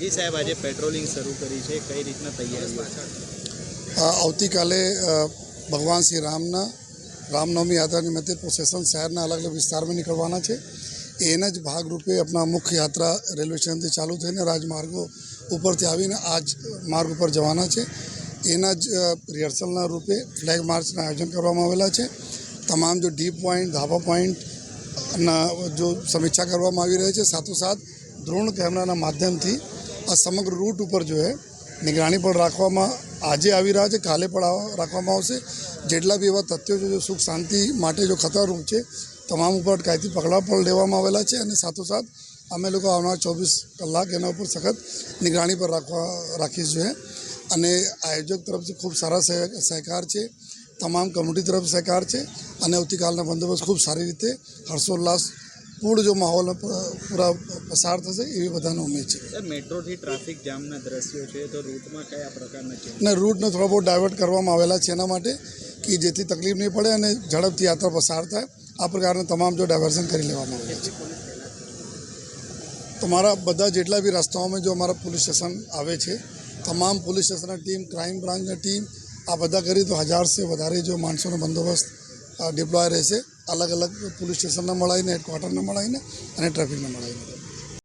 જી સાહેબ, આજે પેટ્રોલિંગ શરૂ કરી છે. કઈ રીતના તૈયારી આવતીકાલે ભગવાન શ્રી રામના, રામનવમી યાત્રા નિમિત્તે પ્રોસેસન શહેરના અલગ અલગ વિસ્તારમાં નીકળવાના છે. એના જ ભાગરૂપે આપણા મુખ્ય યાત્રા રેલવે સ્ટેશનથી ચાલુ થઈને રાજમાર્ગો ઉપરથી આવીને આ જ માર્ગ ઉપર જવાના છે. એના જ રિહર્સલના રૂપે ફ્લેગ માર્ચના આયોજન કરવામાં આવેલા છે. તમામ જો ડીપ પોઈન્ટ ધાબા પોઈન્ટ ના જો સમીક્ષા કરવામાં આવી રહી છે, સાથોસાથ ડ્રોન કેમેરાના માધ્યમથી આ સમગ્ર રૂટ ઉપર જો હે પણ રાખવામાં આજે આવી રહ્યા છે, કાલે પણ રાખવામાં આવશે. જેટલા બી એવા તથ્યો છે, જો સુખ શાંતિ માટે જો ખતરારૂપ છે, તમામ ઉપર અટકાયતી પગલાં પણ લેવામાં આવેલા છે અને સાથોસાથ અમે લોકો આવનાર ચોવીસ કલાક એના ઉપર સખત નિગરાણી પર રાખવા રાખીશું અને આયોજક તરફથી ખૂબ સારા સહ- સહકાર છે, તમામ કમિટી તરફ સહકાર છે અને આવતીકાલના બંદોબસ્ત ખૂબ સારી રીતે હર્ષોલ્લાસ પૂર્ણ જો માહોલ પૂરા પસાર થશે એવી બધાને ઉમેદ છે. મેટ્રોથી ટ્રાફિક જામના દ્રશ્યો છે તો રૂટમાં કયા પ્રકારના છે? રૂટને થોડા બહુ ડાયવર્ટ કરવામાં આવેલા છે એના માટે કે જેથી તકલીફ નહીં પડે અને ઝડપથી યાત્રા પસાર થાય. આ પ્રકારના તમામ જો ડાયવર્ઝન કરી લેવામાં આવે છે. તમારા બધા જેટલા બી રસ્તાઓમાં જો અમારા પોલીસ સ્ટેશન આવે છે તમામ પોલીસ સ્ટેશનના ટીમ ક્રાઇમ બ્રાન્ચની ટીમ આ બધા કરી તો હજારથી વધારે જો માણસોનો બંદોબસ્ત ડિપ્લોય રહેશે. અલગ અલગ પોલીસ સ્ટેશનને મળાવીને હેડક્વાર્ટરને મળાવીને અને ટ્રાફિકને મળાવીને.